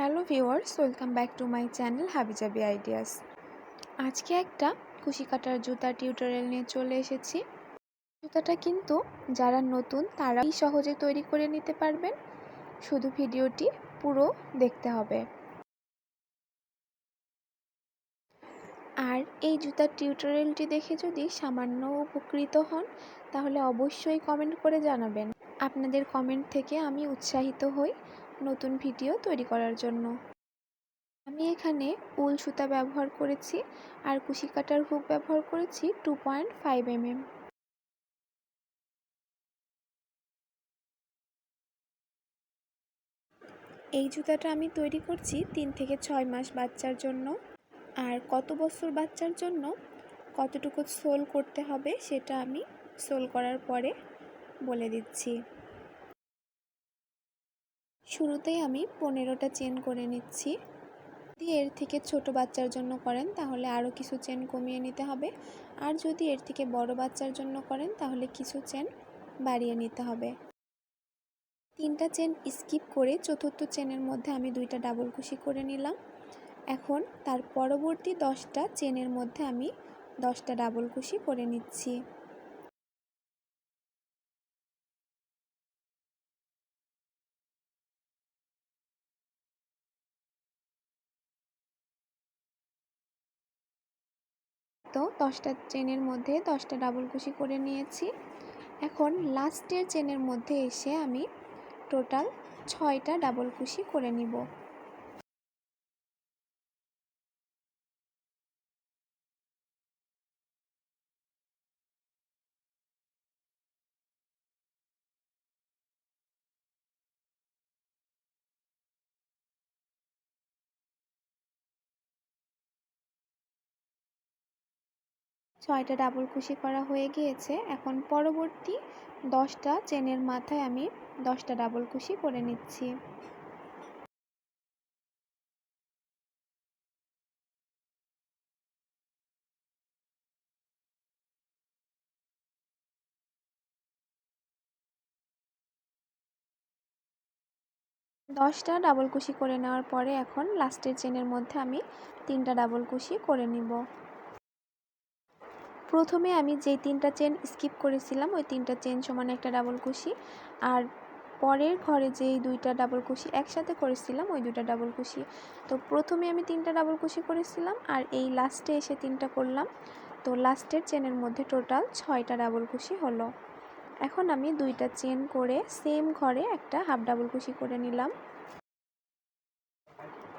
Hello viewers, welcome back to my channel Habijabi ideas. আজকে একটা কুশি কাটার জুতার টিউটোরিয়াল নিয়ে চলে এসেছি। জুতাটা কিন্তু যারা নতুন তারাই সহজে তৈরি করে নিতে পারবেন। শুধু ভিডিওটি পুরো দেখতে হবে। আর এই জুতার টিউটোরিয়ালটি দেখে যদি সামান্য উপকৃত হন, তাহলে অবশ্যই কমেন্ট করে জানাবেন। আপনাদের কমেন্ট থেকে আমি উৎসাহিত হই। নতুন ভিডিও তৈরি করার জন্য। আমি এখানে উল সুতা ব্যবহার করেছি আর কুশি কাটার হুক ব্যবহার করেছি টু পয়েন্ট ফাইভ এমএম। এই জুতাটা আমি তৈরি করছি তিন থেকে ছয় মাস বাচ্চার জন্য। আর কত বছর বাচ্চার জন্য কতটুকু সোল করতে হবে সেটা আমি সোল করার পরে বলে দিচ্ছি। শুরুতেই আমি পনেরোটা চেন করে নিচ্ছি। যদি এর থেকে ছোট বাচ্চার জন্য করেন, তাহলে আরও কিছু চেন কমিয়ে নিতে হবে। আর যদি এর থেকে বড় বাচ্চার জন্য করেন, তাহলে কিছু চেন বাড়িয়ে নিতে হবে। তিনটা চেন স্কিপ করে চতুর্থ চেনের মধ্যে আমি দুইটা ডাবল কুশি করে নিলাম। এখন তার পরবর্তী দশটা চেনের মধ্যে আমি দশটা ডাবল কুশি করে নিচ্ছি। তো দশটা চেনের মধ্যে দশটা ডাবল কুশি করে নিয়েছি। এখন লাস্টের চেনের মধ্যে এসে আমি টোটাল ছয়টা ডাবল কুশি করে নিব। ছয়টা ডাবল কুশি করা হয়ে গিয়েছে। এখন পরবর্তী দশটা চেনের মাথায় আমি দশটা ডাবল কুশি করে নিচ্ছি। দশটা ডাবল কুশি করে নেওয়ার পরে এখন লাস্টের চেনের মধ্যে আমি তিনটা ডাবল কুশি করে নিব। প্রথমে আমি যেই তিনটা চেন স্কিপ করেছিলাম, ওই তিনটা চেন সমান একটা ডাবল কুশি। আর পরের ঘরে যেই দুইটা ডাবল কুশি একসাথে করেছিলাম, ওই দুইটা ডাবল কুশি। তো প্রথমে আমি তিনটা ডাবল কুশি করেছিলাম, আর এই লাস্টে এসে তিনটা করলাম। তো লাস্টের চেনের মধ্যে টোটাল ছয়টা ডাবল কুশি হলো। এখন আমি দুইটা চেন করে সেম ঘরে একটা হাফ ডাবল কুশি করে নিলাম।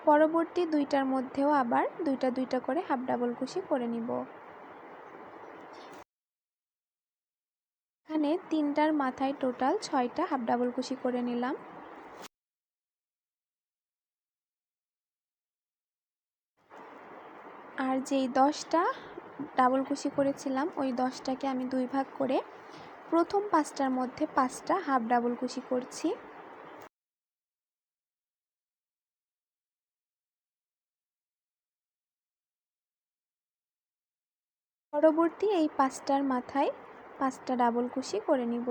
পরবর্তী দুইটার মধ্যেও আবার দুইটা দুইটা করে হাফ ডাবল কুশি করে নিব। এখানে তিনটার মাথায় টোটাল ছয়টা হাফ ডাবল কুশি করে নিলাম। আর যেই দশটা ডাবল কুশি করেছিলাম, ওই দশটাকে আমি দুই ভাগ করে প্রথম পাঁচটার মধ্যে পাঁচটা হাফ ডাবল কুশি করছি। পরবর্তী এই পাঁচটার মাথায় পাঁচটা ডাবল কুশি করে নিব।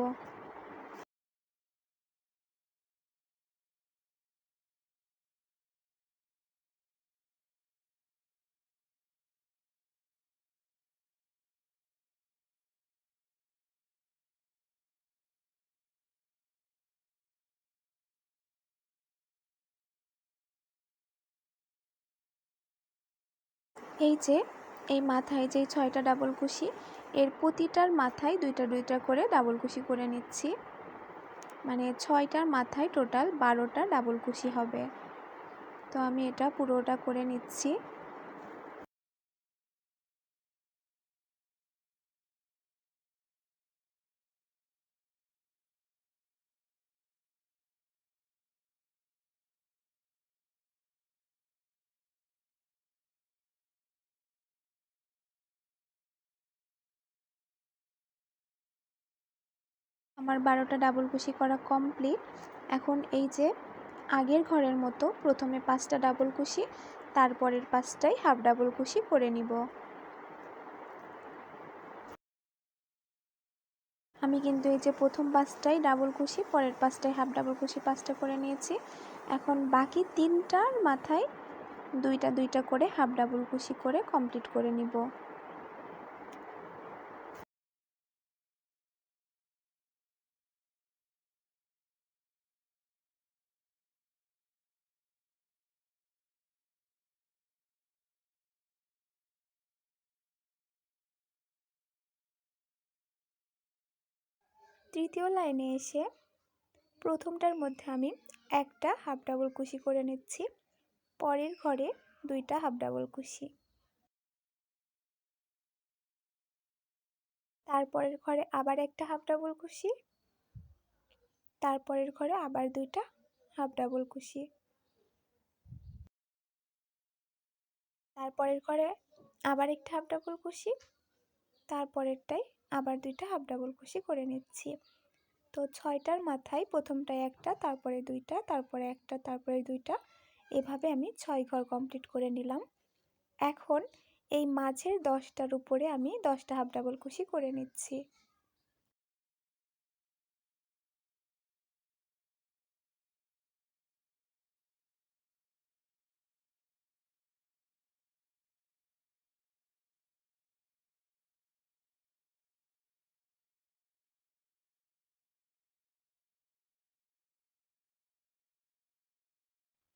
এই যে এই মাথায় যে ছয়টা ডাবল কুশি এর প্রতিটার মাথায় দুইটা দুইটা করে ডাবল কুশি করে নিচ্ছি। মানে ছয়টার মাথায় টোটাল বারোটা ডাবল কুশি হবে। তো আমি এটা পুরোটা করে নিচ্ছি। আমার বারোটা ডাবল কুশি করা কমপ্লিট এখন এই যে আগের ঘরের মতো প্রথমে পাঁচটা ডাবল কুশি তারপরের পাঁচটাই হাফ ডাবল কুশি করে নিব। আমি কিন্তু এই যে প্রথম পাঁচটাই ডাবল কুশি পরের পাঁচটাই হাফ ডাবল কুশি পাঁচটা করে নিয়েছি। এখন বাকি তিনটার মাথায় দুইটা দুইটা করে হাফ ডাবল কুশি করে কমপ্লিট করে নিব। তৃতীয় লাইনে এসে প্রথমটার মধ্যে আমি একটা হাফ ডাবল কুশি করে নিচ্ছি। পরের ঘরে দুইটা হাফ ডাবল কুশি। তারপরের ঘরে আবার একটা হাফ ডাবল কুশি। তারপরের ঘরে আবার দুইটা হাফ ডাবল কুশি। তারপরের ঘরে আবার একটা হাফ ডাবল কুশি। তারপরেরটাই আবার দুইটা হাফ ডাবল কুশি করে নিচ্ছি। তো ছয়টার মাথায় প্রথমটায় একটা, তারপরে দুইটা, তারপরে একটা, তারপরে দুইটা, এভাবে আমি ছয় ঘর কমপ্লিট করে নিলাম। এখন এই মাঝের দশটার উপরে আমি দশটা হাফ ডাবল কুশি করে নিচ্ছি।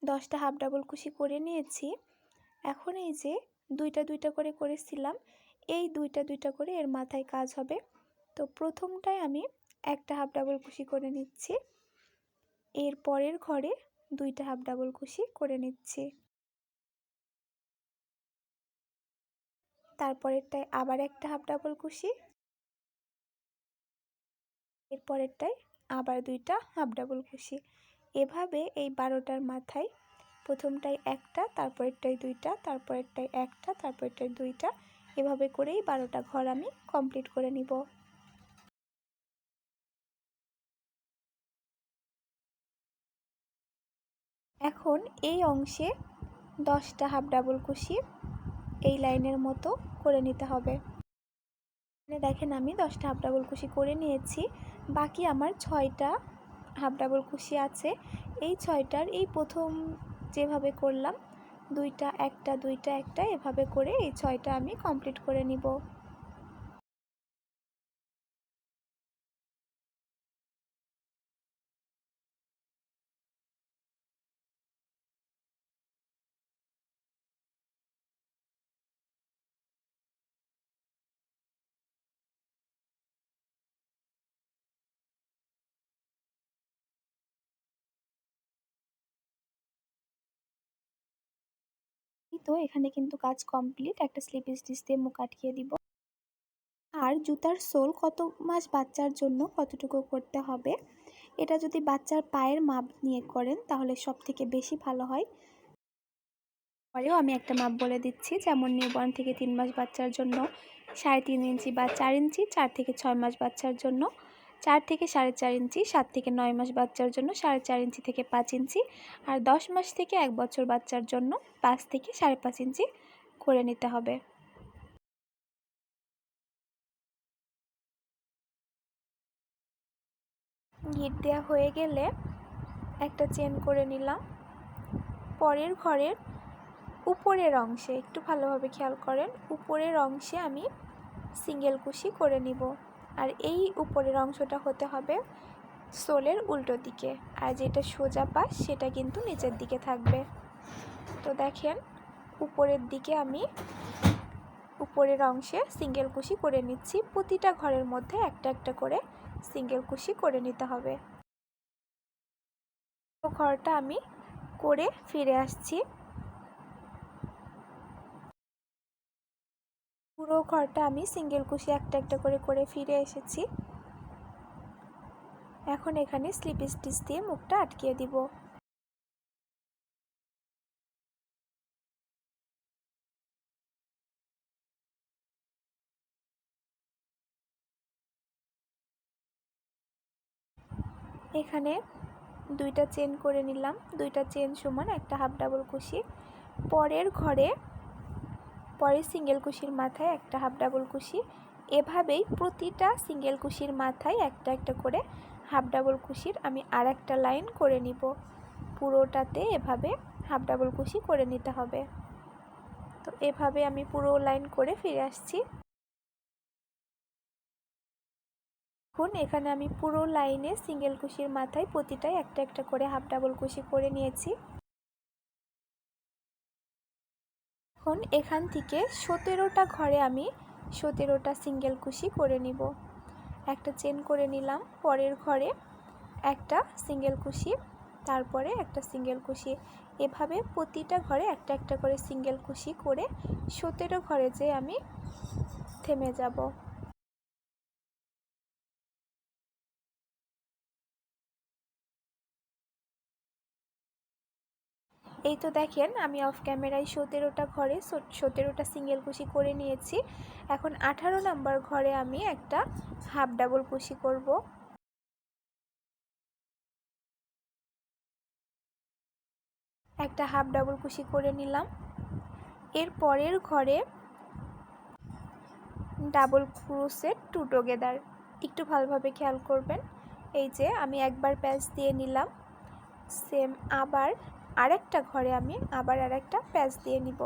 দশটা হাফ ডাবল কুশি করে নিয়েছি। এখন এই যে দুইটা দুইটা করে করেছিলাম, এই দুইটা দুইটা করে এর মাথায় কাজ হবে। তো প্রথমটায় আমি একটা হাফ ডাবল কুশি করে নিচ্ছি, এর পরের ঘরে দুইটা হাফ ডাবল কুশি করে নিচ্ছি। তারপরেরটায় আবার একটা হাফ ডাবল কুশি, এরপরেরটায় আবার দুইটা হাফ ডাবল কুশি। এভাবে এই বারোটার মাথায় প্রথমটায় একটা, তারপরেরটায় দুইটা, তারপরেরটায় একটা, তারপরেরটায় দুইটা, এভাবে করেই বারোটা ঘর আমি কমপ্লিট করে নিব। এখন এই অংশে দশটা হাফ ডাবল কুশি এই লাইনের মতো করে নিতে হবে। দেখেন আমি দশটা হাফ ডাবল কুশি করে নিয়েছি, বাকি আমার ছয়টা হাফ ডাবল কুশি আছে। এই ছয়টার এই প্রথম যেভাবে করলাম, দুইটা একটা দুইটা একটা, এভাবে করে এই ছয়টা আমি কমপ্লিট করে নিব। তো এখানে কিন্তু কাজ কমপ্লিট। একটা স্লিপ স্টিচ দিয়ে মুখ আটকিয়ে দিব। আর জুতার সোল কত মাস বাচ্চার জন্য কতটুকু করতে হবে? এটা যদি বাচ্চার পায়ের মাপ নিয়ে করেন, তাহলে সব থেকে বেশি ভালো হয়। পরেও আমি একটা মাপ বলে দিচ্ছি। যেমন নিউবর্ন থেকে তিন মাস বাচ্চার জন্য সাড়ে তিন ইঞ্চি বা চার ইঞ্চি, চার থেকে ছয় মাস বাচ্চার জন্য। চার থেকে সাড়ে চার ইঞ্চি, সাত থেকে নয় মাস বাচ্চার জন্য সাড়ে চার ইঞ্চি থেকে পাঁচ ইঞ্চি আর দশ মাস থেকে এক বছর বাচ্চার জন্য পাঁচ থেকে সাড়ে পাঁচ ইঞ্চি করে নিতে হবে। গিট দেওয়া হয়ে গেলে একটা চেন করে নিলাম। পরের ঘরের উপরের অংশে, একটু ভালোভাবে খেয়াল করেন, উপরের অংশে আমি সিঙ্গেল কুশি করে নিব। আর এই উপরের অংশটা হতে হবে সোলের উল্টো দিকে। আর যেটা সোজা পাশ সেটা কিন্তু নিচের দিকে থাকবে। তো দেখেন, উপরের দিকে আমি উপরের অংশে সিঙ্গেল কুশি করে নিচ্ছি। প্রতিটা ঘরের মধ্যে একটা একটা করে সিঙ্গেল কুশি করে নিতে হবে। ঘরটা আমি করে ফিরে আসছি। পুরো ঘরটা আমি সিঙ্গেল কুশি একটা একটা করে করে ফিরে এসেছি। এখন এখানে স্লিপ স্টিচ দিয়ে মুখটা আটকিয়ে দিব। এখানে দুইটা চেন করে নিলাম। দুইটা চেন সমান একটা হাফ ডাবল কুশি। পরের ঘরে পরে সিঙ্গেল কুশির মাথায় একটা হাফ ডাবল কুশি। এভাবেই প্রতিটা সিঙ্গেল কুশির মাথায় একটা একটা করে হাফ ডাবল কুশির আমি আর একটা লাইন করে নিব। পুরোটাতে এভাবে হাফ ডাবল কুশি করে নিতে হবে। তো এভাবে আমি পুরো লাইন করে ফিরে আসছি। এখন এখানে আমি পুরো লাইনে সিঙ্গেল কুশির মাথায় প্রতিটাই একটা একটা করে হাফ ডাবল কুশি করে নিয়েছি। এখন এখান থেকে সতেরোটা ঘরে আমি সতেরোটা সিঙ্গেল কুশি করে নিব। একটা চেন করে নিলাম পরের ঘরে, একটা সিঙ্গেল কুশি, তারপরে একটা সিঙ্গেল কুশি। এভাবে প্রতিটা ঘরে একটা একটা করে সিঙ্গেল কুশি করে সতেরো ঘরে যে আমি থেমে যাব। এই তো দেখেন, আমি অফ ক্যামেরায় সতেরোটা ঘরে সতেরোটা সিঙ্গেল কুশি করে নিয়েছি। এখন আঠারো নাম্বার ঘরে আমি একটা হাফ ডাবল কুশি করব। একটা হাফ ডাবল কুশি করে নিলাম। এর পরের ঘরে ডাবল ক্রুসের টু টোগেদার একটু ভালোভাবে খেয়াল করবেন। এই যে, আমি একবার প্যাচ দিয়ে নিলাম। সেম আবার আরেকটা ঘরে আমি আবার আরেকটা প্যাচ দিয়ে নিব।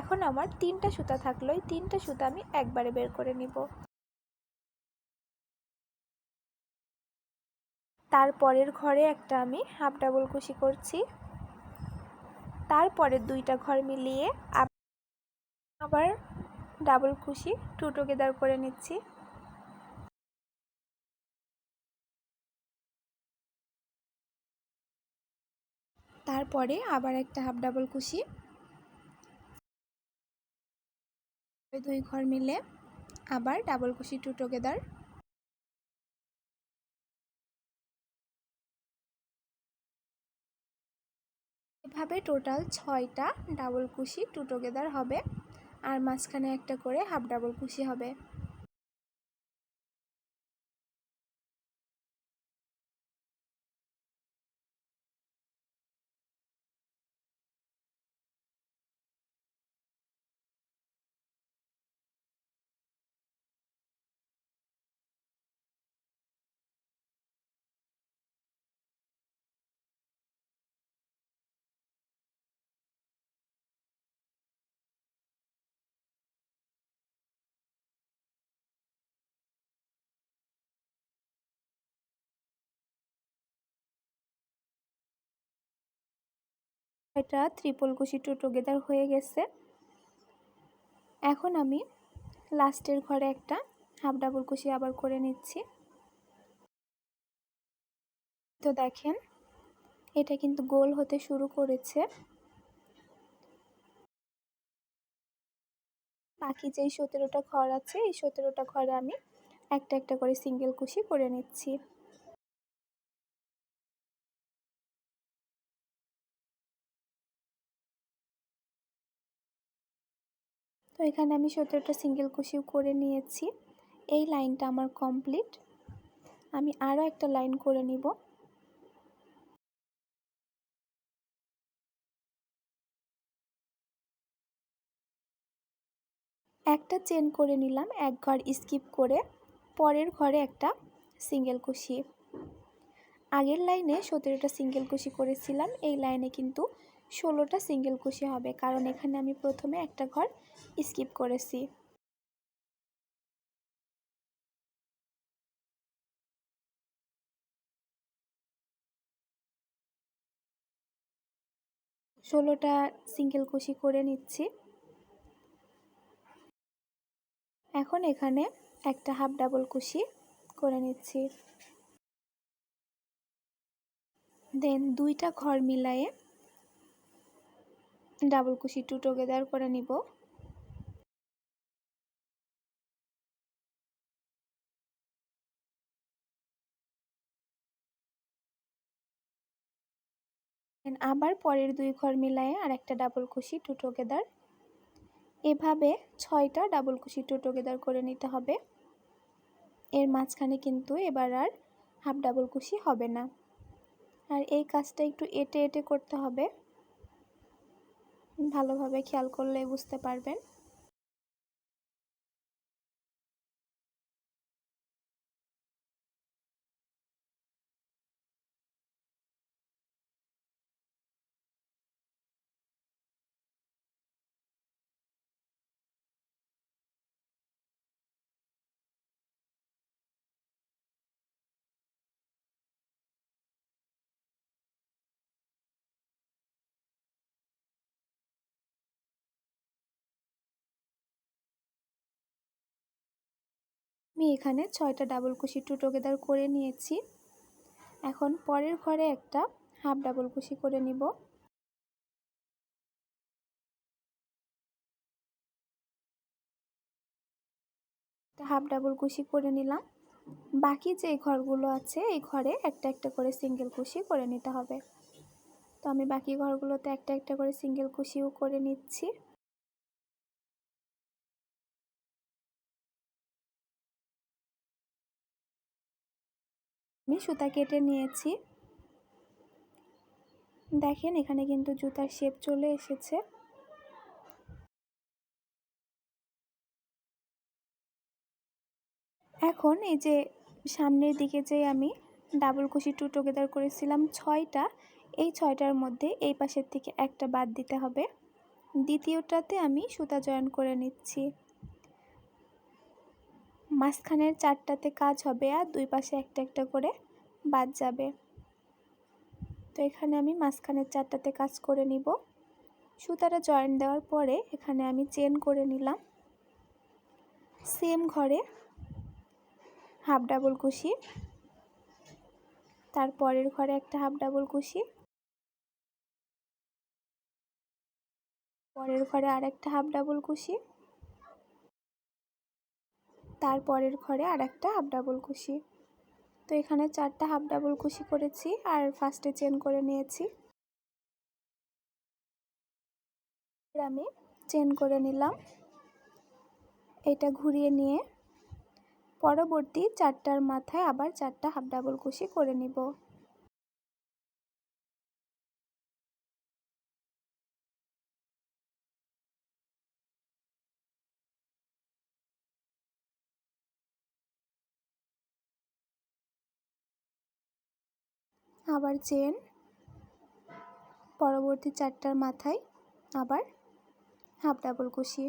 এখন আমার তিনটা সুতা থাকল, এই তিনটা সুতা আমি একবারে বের করে নিব। তারপরের ঘরে একটা আমি হাফ ডাবল কুশি করছি। তারপরের দুইটা ঘর মিলিয়ে আবার ডাবল কুশি টু টুগেদার করে নিচ্ছি। তারপরে আবার একটা হাফ ডাবল কুশি দুই ঘর মিলে আবার ডাবল কুশি টু টুগেদার এভাবে টোটাল ছয়টা ডাবল কুশি টু টুগেদার হবে। আর মাঝখানে একটা করে হাফ ডাবল কুশি হবে। এটা ত্রিপল কুশি টু টুগেদার হয়ে গেছে। এখন আমি লাস্টের ঘরে একটা হাফ ডাবল কুশি আবার করে নিচ্ছি। তো দেখেন, এটা কিন্তু গোল হতে শুরু করেছে। বাকি যেই সতেরোটা ঘর আছে, এই সতেরোটা ঘরে আমি একটা একটা করে সিঙ্গেল কুশি করে নিচ্ছি। এখানে আমি সতেরোটা সিঙ্গেল কুশিও করে নিয়েছি। এই লাইনটা আমার কমপ্লিট আমি আরও একটা লাইন করে নিব। একটা চেন করে নিলাম, এক ঘর স্কিপ করে। পরের ঘরে একটা সিঙ্গেল কুশি আগের লাইনে সতেরোটা সিঙ্গেল কুশি করেছিলাম, এই লাইনে কিন্তু ষোলোটা সিঙ্গেল কুশি হবে, কারণ এখানে আমি প্রথমে একটা ঘর স্কিপ করেছি। ষোলোটা সিঙ্গেল কুশি করে নিচ্ছি। এখন এখানে একটা হাফ ডাবল কুশি করে নিচ্ছি। দেন দুইটা ঘর মিলায়ে ডাবল কুশি টু টুগেদার করে নিব। আবার পরের দুই ঘর মিলায়ে আর একটা ডাবল কুশি টু টুগেদার এভাবে ছয়টা ডাবল কুশি টু টুগেদার করে নিতে হবে। এর মাঝখানে কিন্তু এবার আর হাফ ডাবল কুশি হবে না। আর এই কাজটা একটু এটে এটে করতে হবে। ভালোভাবে খেয়াল করলে বুঝতে পারবেন। আমি এখানে ছয়টা ডাবল কুশি টু টুগেদার করে নিয়েছি। এখন পরের ঘরে একটা হাফ ডাবল কুশি করে নিব। হাফ ডাবল কুশি করে নিলাম। বাকি যে ঘরগুলো আছে, এই ঘরে একটা একটা করে সিঙ্গেল কুশি করে নিতে হবে। তো আমি বাকি ঘরগুলোতে একটা একটা করে সিঙ্গেল কুশিও করে নিচ্ছি। আমি সুতা কেটে নিয়েছি। দেখেন, এখানে কিন্তু জুতার শেপ চলে এসেছে। এখন এই যে সামনের দিকে যে আমি ডাবল কুশি টু টুগেদার করেছিলাম ছয়টা, এই ছয়টার মধ্যে এই পাশের থেকে একটা বাদ দিতে হবে। দ্বিতীয়টাতে আমি সুতা জয়েন করে নিচ্ছি। মাঝখানের চারটাতে কাজ হবে আর দুই পাশে একটা একটা করে বাদ যাবে। তো এখানে আমি মাঝখানের চারটাতে কাজ করে নিব। সুতাটা জয়েন দেওয়ার পরে এখানে আমি চেন করে নিলাম। সেম ঘরে হাফ ডাবল কুশি তারপরের ঘরে একটা হাফ ডাবল কুশি, পরের ঘরে আর একটা হাফ ডাবল কুশি তারপরের ঘরে আর একটা হাফ ডাবল কুশি। তো এখানে চারটা হাফ ডাবল কুশি করেছি আর ফার্স্টে চেন করে নিয়েছি। আমি চেন করে নিলাম। এটা ঘুরিয়ে নিয়ে পরবর্তী চারটার মাথায় আবার চারটা হাফ ডাবল কুশি করে নিব। আবার চেন, পরবর্তী চারটার মাথায় আবার হাফ ডাবল কুশি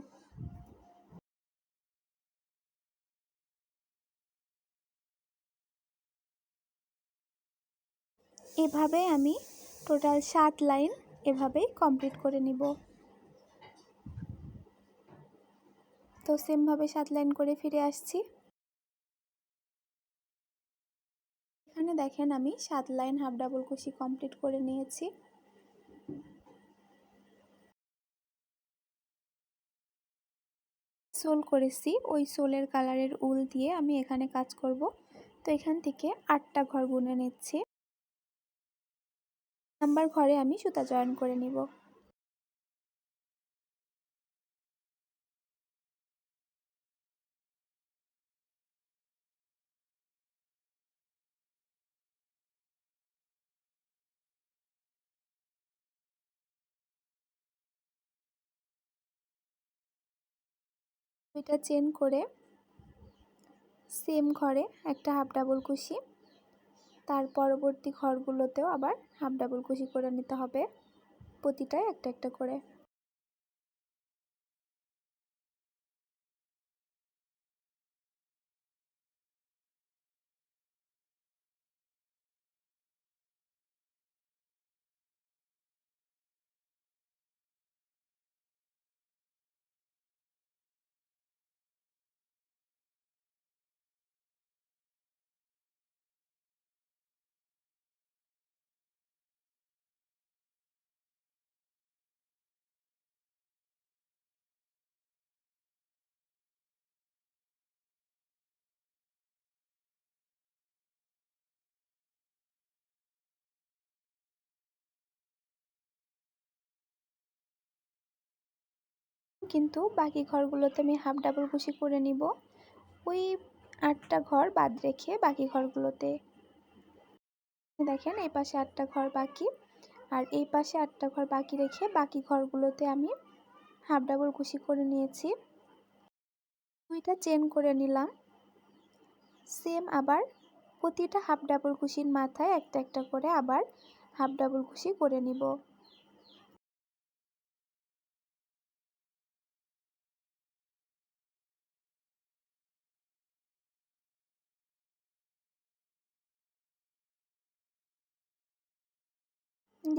এভাবে আমি টোটাল সাত লাইন এভাবেই কমপ্লিট করে নিব। তো সেমভাবে সাত লাইন করে ফিরে আসছি। এখানে দেখেন আমি সাত লাইন হাফ ডাবল কুশি কমপ্লিট করে নিয়েছি। সোল করেছি, ওই সোলের কালারের উল দিয়ে আমি এখানে কাজ করব। তো এখান থেকে আটটা ঘর বুনে নিচ্ছি। নাম্বার ঘরে আমি সুতা জয়েন করে নিব। দুইটা চেন করে সেম ঘরে একটা হাফ ডাবল কুশি। তার পরবর্তী ঘরগুলোতেও আবার হাফ ডাবল কুশি করে নিতে হবে। প্রতিটায় একটা একটা করে। কিন্তু বাকি ঘরগুলোতে আমি হাফ ডাবল কুশি করে নিব। ওই আটটা ঘর বাদ রেখে বাকি ঘরগুলোতে দেখেন, এই পাশে আটটা ঘর বাকি। আর এই পাশে আটটা ঘর বাকি রেখে বাকি ঘরগুলোতে আমি হাফ ডাবল কুশি করে নিয়েছি। দুইটা চেন করে নিলাম। সেম আবার প্রতিটা হাফ ডাবল কুশির মাথায় একটা একটা করে আবার হাফ ডাবল কুশি করে নিব।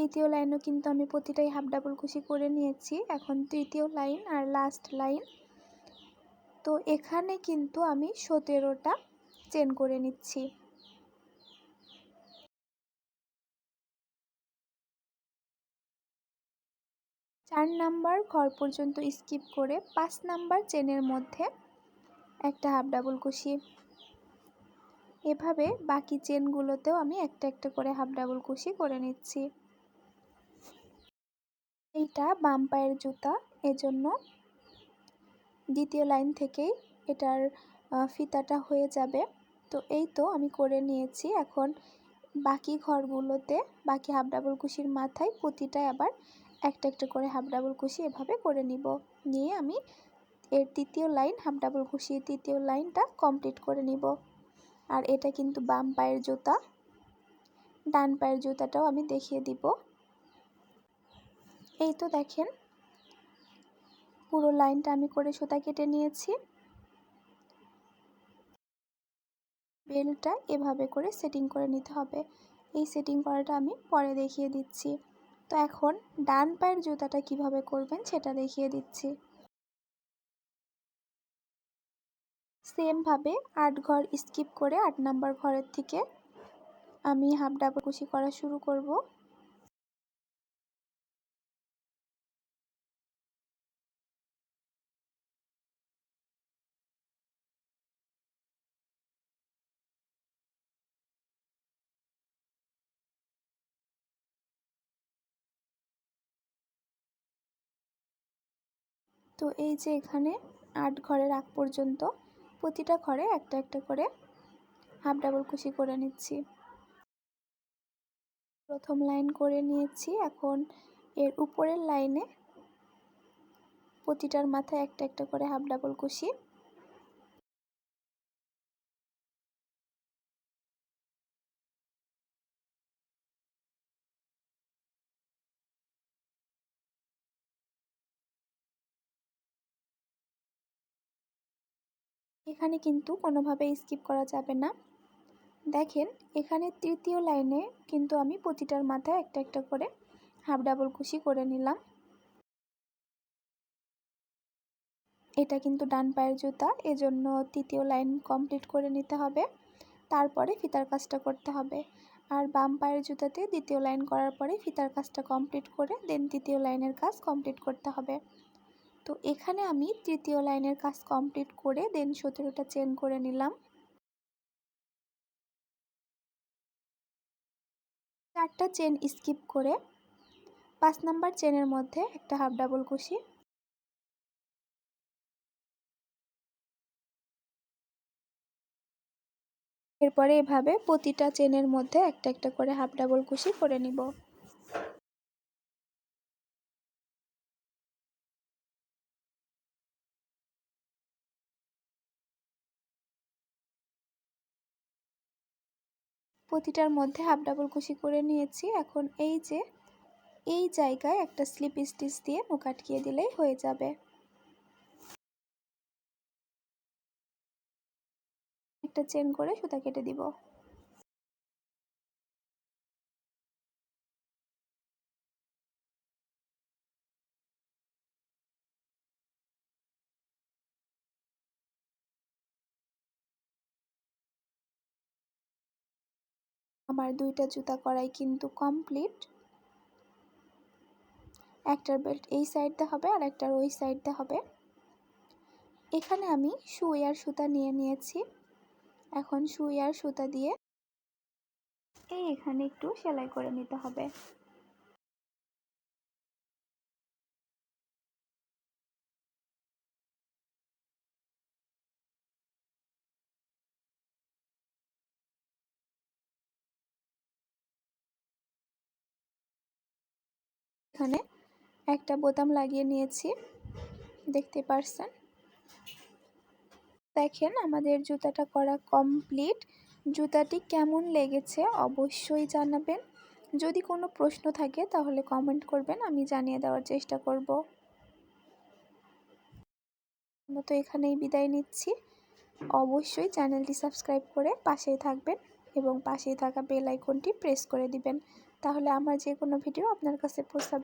দ্বিতীয় লাইনও কিন্তু আমি প্রতিটাই হাফ ডাবল কুশি করে নিয়েছি। এখন তৃতীয় লাইন আর লাস্ট লাইন। তো এখানে কিন্তু আমি সতেরোটা চেন করে নিচ্ছি। চার নাম্বার ঘর পর্যন্ত স্কিপ করে পাঁচ নাম্বার চেনের মধ্যে একটা হাফ ডাবল কুশি এভাবে বাকি চেনগুলোতেও আমি একটা একটা করে হাফ ডাবল কুশি করে নিচ্ছি। এইটা বাম পায়ের জুতা। এজন্য দ্বিতীয় লাইন থেকেই এটার ফিতাটা হয়ে যাবে। তো এই তো আমি করে নিয়েছি। এখন বাকি ঘরগুলোতে, বাকি হাফ ডাবল কুশির মাথায় প্রতিটায় আবার একটা একটা করে হাফ ডাবল কুশি এভাবে করে নিব। নিয়ে আমি এর তৃতীয় লাইন, হাফ ডাবল তৃতীয় লাইনটা কমপ্লিট করে নিব। আর এটা কিন্তু বাম পায়ের জুতা। ডান পায়ের জুতাটাও আমি দেখিয়ে দিব। এই তো দেখেন, পুরো লাইনটা আমি করে সুতা কেটে নিয়েছি। বেলটা এভাবে করে সেটিং করে নিতে হবে। এই সেটিং করাটা আমি পরে দেখিয়ে দিচ্ছি। তো এখন ডান পায়ের জুতাটা কীভাবে করবেন সেটা দেখিয়ে দিচ্ছি। সেমভাবে আট ঘর স্কিপ করে আট নাম্বার ঘরের থেকে আমি হাফ ডাবল কুশি করা শুরু করব। তো এই যে এখানে আট ঘরের আগ পর্যন্ত প্রতিটা ঘরে একটা একটা করে হাফ ডাবল কুশি করে নিচ্ছি। প্রথম লাইন করে নিয়েছি। এখন এর উপরের লাইনে প্রতিটার মাথায় একটা একটা করে হাফ ডাবল কুশি এখানে কিন্তু কোনোভাবে স্কিপ করা যাবে না। দেখেন, এখানে তৃতীয় লাইনে কিন্তু আমি প্রতিটার মাথায় একটা একটা করে হাফ ডাবল কুশি করে নিলাম। এটা কিন্তু ডান পায়ের জুতা, এজন্য তৃতীয় লাইন কমপ্লিট করে নিতে হবে। তারপরে ফিতার কাজটা করতে হবে। আর বাম পায়ের জুতাতে দ্বিতীয় লাইন করার পরে ফিতার কাজটা কমপ্লিট করে দেন তৃতীয় লাইনের কাজ কমপ্লিট করতে হবে। তো এখানে আমি তৃতীয় লাইনের কাজ কমপ্লিট করে দেন সতেরোটা চেন করে নিলাম। চারটা চেন স্কিপ করে পাঁচ নাম্বার চেনের মধ্যে একটা হাফ ডাবল কুশি এরপরে এভাবে প্রতিটা চেনের মধ্যে একটা একটা করে হাফ ডাবল কুশি করে নিব। প্রতিটার মধ্যে হাফ ডাবল কুশি করে নিয়েছি। এখন এই যে, এই জায়গায় একটা স্লিপ স্টিচ দিয়ে মুখ আটকিয়ে দিলেই হয়ে যাবে। একটা চেন করে সুতা কেটে দিব। আমার দুইটা জুতা করাই কিন্তু কমপ্লিট একটার বেল্ট এই সাইডতে হবে আর একটার ওই সাইডতে হবে। এখানে আমি সুইয়ার সুতা নিয়ে নিয়েছি। এখন সুইয়ার সুতা দিয়ে এই এখানে একটু সেলাই করে নিতে হবে। এখানে একটা বোতাম লাগিয়ে নিয়েছি, দেখতে পারছেন? দেখেন, আমাদের জুতাটা করা কমপ্লিট। জুতাটি কেমন লেগেছে অবশ্যই জানাবেন। যদি কোনো প্রশ্ন থাকে, তাহলে কমেন্ট করবেন, আমি জানিয়ে দেওয়ার চেষ্টা করব। মতো এখানেই বিদায় নিচ্ছি। অবশ্যই চ্যানেলটি সাবস্ক্রাইব করে পাশেই থাকবেন এবং পাশেই থাকা বেল আইকনটি প্রেস করে দিবেন। তাহলে আমার যে কোনো ভিডিও আপনার কাছে পৌঁছাবে।